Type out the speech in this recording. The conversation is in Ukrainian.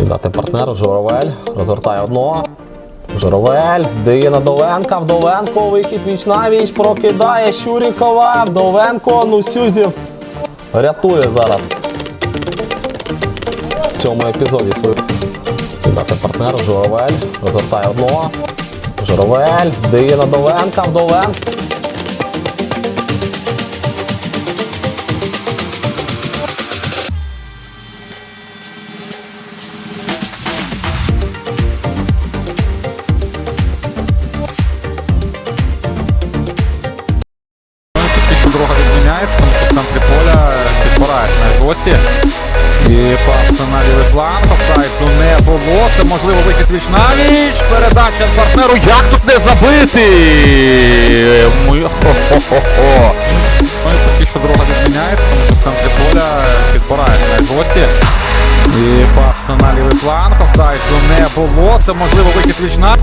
Віддати партнеру Журавель. Розвертає одного. Журавель. Дає на Довенка. Вдовенко. Вихід віч на віч. Прокидає Щурікова. Вдовенко. Ну Сюзів. Рятує зараз. В цьому епізоді свою. Віддати партнеру Журавель. Розвертає одного. Журавель. Дає на Довенка. Вдовенко. Тільки дорога відміняється, тому що в центрі поля підбирають на гості. І пас на лівий фланг, офсайду не було. Це можливо вихід віч на віч. Передача партнеру. Як тут не забити? Ми... Хо-хо-хо-хо. Ну і поки що дорога відміняється, тому що в центрі поля підбирають на гості. І пас на лівий фланг, офсайду не було. Це можливо вихід віч на